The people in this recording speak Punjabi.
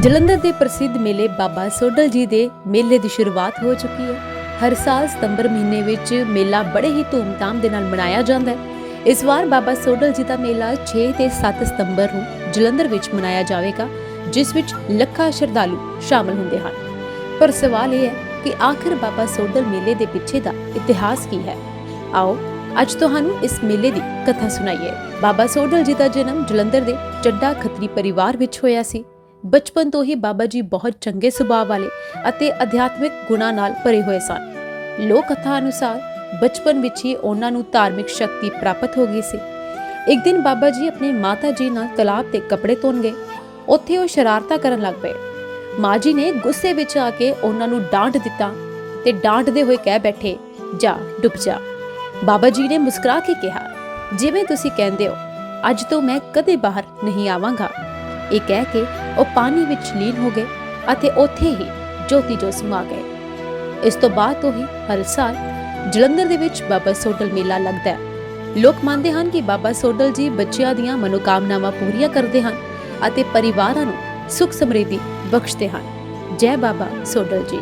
ਜਲੰਧਰ ਦੇ ਪ੍ਰਸਿੱਧ ਮੇਲੇ ਬਾਬਾ ਸੋਡਲ ਜੀ ਦੇ ਮੇਲੇ ਦੀ ਸ਼ੁਰੂਆਤ ਹੋ ਚੁੱਕੀ ਹੈ। ਹਰ ਸਾਲ ਸਤੰਬਰ ਮਹੀਨੇ ਵਿੱਚ ਮੇਲਾ ਬੜੇ ਹੀ ਧੂਮਧਾਮ ਦੇ ਨਾਲ ਮਨਾਇਆ ਜਾਂਦਾ ਹੈ। ਇਸ ਵਾਰ ਬਾਬਾ ਸੋਡਲ ਜੀ ਦਾ ਮੇਲਾ 6 ਤੇ 7 ਸਤੰਬਰ ਨੂੰ ਜਲੰਧਰ ਵਿੱਚ ਮਨਾਇਆ ਜਾਵੇਗਾ, ਜਿਸ ਵਿੱਚ ਲੱਖਾਂ ਸ਼ਰਧਾਲੂ ਸ਼ਾਮਲ ਹੁੰਦੇ ਹਨ। ਪਰ ਸਵਾਲ ਇਹ ਹੈ ਕਿ ਆਖਰ ਬਾਬਾ ਸੋਡਲ ਮੇਲੇ ਦੇ ਪਿੱਛੇ ਦਾ ਇਤਿਹਾਸ ਕੀ ਹੈ? ਆਓ, ਅੱਜ ਤੁਹਾਨੂੰ ਇਸ ਮੇਲੇ ਦੀ ਕਥਾ ਸੁਣਾਈਏ। ਬਾਬਾ ਸੋਡਲ ਜੀ ਦਾ ਜਨਮ ਜਲੰਧਰ ਦੇ ਚੱਡਾ ਖੱਤਰੀ ਪਰਿਵਾਰ ਵਿੱਚ ਹੋਇਆ ਸੀ। ਬਚਪਨ ਤੋਂ ਹੀ ਬਾਬਾ ਜੀ ਬਹੁਤ ਚੰਗੇ ਸੁਭਾਅ ਵਾਲੇ ਅਤੇ ਅਧਿਆਤਮਿਕ ਗੁਣਾਂ ਨਾਲ ਭਰੇ ਹੋਏ ਸਨ। ਲੋਕ ਕਥਾ ਅਨੁਸਾਰ ਬਚਪਨ ਵਿੱਚ ਹੀ ਉਹਨਾਂ ਨੂੰ ਧਾਰਮਿਕ ਸ਼ਕਤੀ ਪ੍ਰਾਪਤ ਹੋ ਗਈ ਸੀ। ਇੱਕ ਦਿਨ ਬਾਬਾ ਜੀ ਆਪਣੇ ਮਾਤਾ ਜੀ ਨਾਲ ਤਲਾਬ ਤੇ ਕੱਪੜੇ ਧੋਣ ਗਏ। ਉੱਥੇ ਉਹ ਸ਼ਰਾਰਤਾਂ ਕਰਨ ਲੱਗ ਪਏ। ਮਾਂ ਜੀ ਨੇ ਗੁੱਸੇ ਵਿੱਚ ਆ ਕੇ ਉਹਨਾਂ ਨੂੰ ਡਾਂਟ ਦਿੱਤਾ ਤੇ ਡਾਂਟਦੇ ਹੋਏ ਕਹਿ ਬੈਠੇ, ਜਾ, ਡੁੱਬ ਜਾ। ਬਾਬਾ ਜੀ ਨੇ ਮੁਸਕਰਾ ਕੇ ਕਿਹਾ, ਜਿਵੇਂ ਤੁਸੀਂ ਕਹਿੰਦੇ ਹੋ, ਅੱਜ ਤੋਂ ਮੈਂ ਕਦੇ ਬਾਹਰ ਨਹੀਂ ਆਵਾਂਗਾ। ਇਹ ਕਹਿ ਕੇ ਉਹ ਪਾਣੀ ਵਿੱਚ ਲੀਨ ਹੋ ਗਏ ਅਤੇ ਉੱਥੇ ਹੀ ਜੋਤੀ ਜੋ ਸਮਾ ਗਏ। ਇਸ ਤੋਂ ਬਾਅਦ ਤੋਂ ਹੀ ਹਰ ਸਾਲ ਜਲੰਧਰ ਦੇ ਵਿੱਚ ਬਾਬਾ ਸੋਡਲ ਮੇਲਾ ਲੱਗਦਾ ਹੈ। ਲੋਕ ਮੰਨਦੇ ਹਨ ਕਿ ਬਾਬਾ ਸੋਡਲ ਜੀ ਬੱਚਿਆਂ ਦੀਆਂ ਮਨੋਕਾਮਨਾਵਾਂ ਪੂਰੀਆਂ ਕਰਦੇ ਹਨ ਅਤੇ ਪਰਿਵਾਰਾਂ ਨੂੰ ਸੁਖ ਸਮਰਿੱਧੀ ਬਖਸ਼ਦੇ ਹਨ। ਜੈ ਬਾਬਾ ਸੋਡਲ ਜੀ।